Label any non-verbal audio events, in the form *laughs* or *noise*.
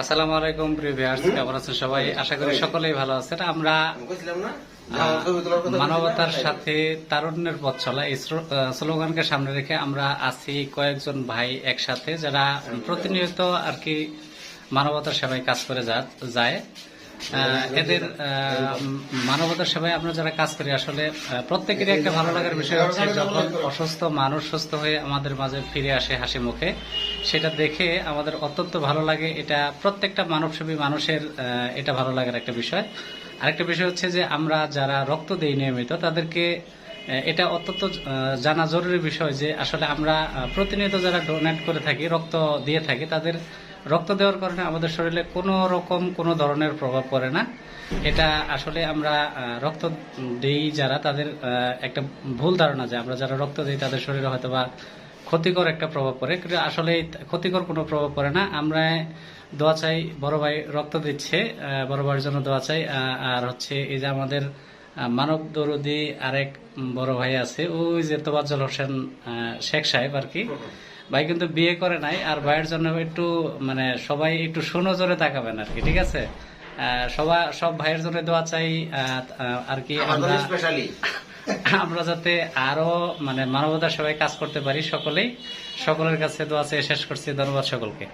আসসালামু আলাইকুম, প্রিয় ভিউয়ার্স কেমন আছেন সবাই? আশা করি সকলেই ভালো আছেন। আমরা মানবতার সাথে তারুণ্যের পথ চলা এই স্লোগানকে সামনে রেখে আমরা আছি কয়েকজন ভাই একসাথে যারা প্রতিনিয়ত আর কি মানবতার সেবায় কাজ করে যায়। এদের মানবতার সেবায় আমরা যারা কাজ করি, আসলে প্রত্যেকেরই একটা ভালো লাগার বিষয় হচ্ছে যখন অসুস্থ, মানুষ সুস্থ হয়ে আমাদের মাঝে ফিরে আসে হাসি মুখে, সেটা দেখে আমাদের অত্যন্ত ভালো লাগে। এটা প্রত্যেকটা মানবসেবী মানুষের এটা ভালো লাগার একটা বিষয়। আরেকটা বিষয় হচ্ছে যে, আমরা যারা রক্ত দেই নিয়মিত, তাদেরকে এটা অত্যন্ত জানা জরুরি বিষয় যে, আসলে আমরা প্রতিনিয়ত যারা ডোনেট করে থাকি, রক্ত দিয়ে থাকি, তাদের রক্ত দেওয়ার কারণে আমাদের শরীরে কোনো রকম কোনো ধরনের প্রভাব পড়ে না। এটা আসলে আমরা রক্ত দেই যারা, তাদের একটা ভুল ধারণা যে আমরা যারা রক্ত দিই তাদের শরীরে হয়তো বা ক্ষতিকর একটা প্রভাব পড়ে। কিন্তু আসলে ক্ষতিকর কোনো প্রভাব পড়ে না। আমরা দোয়া চাই, বড় ভাই রক্ত দিচ্ছে বড় ভাইয়ের জন্য দোয়া চাই। আর হচ্ছে এই যে আমাদের মানব দরদি আরেক বড় ভাই আছে, ওই যে তোবাজ্জল হোসেন শেখ সাহেব আর কি। ভাই কিন্তু বিয়ে করে নাই আর ভাইয়ের জন্য একটু মানে সবাই একটু সুনজরে তাকাবেন আর কি ঠিক আছে? আহ, সবাই সব ভাইয়ের জন্য দোয়া চাই আর কি আমরা *laughs* আমরা যাতে আরও মানে মানবতার সবাই কাজ করতে পারি সকলেই। সকলের কাছে দোয়া চাই শেষ করছি ধন্যবাদ সকলকে।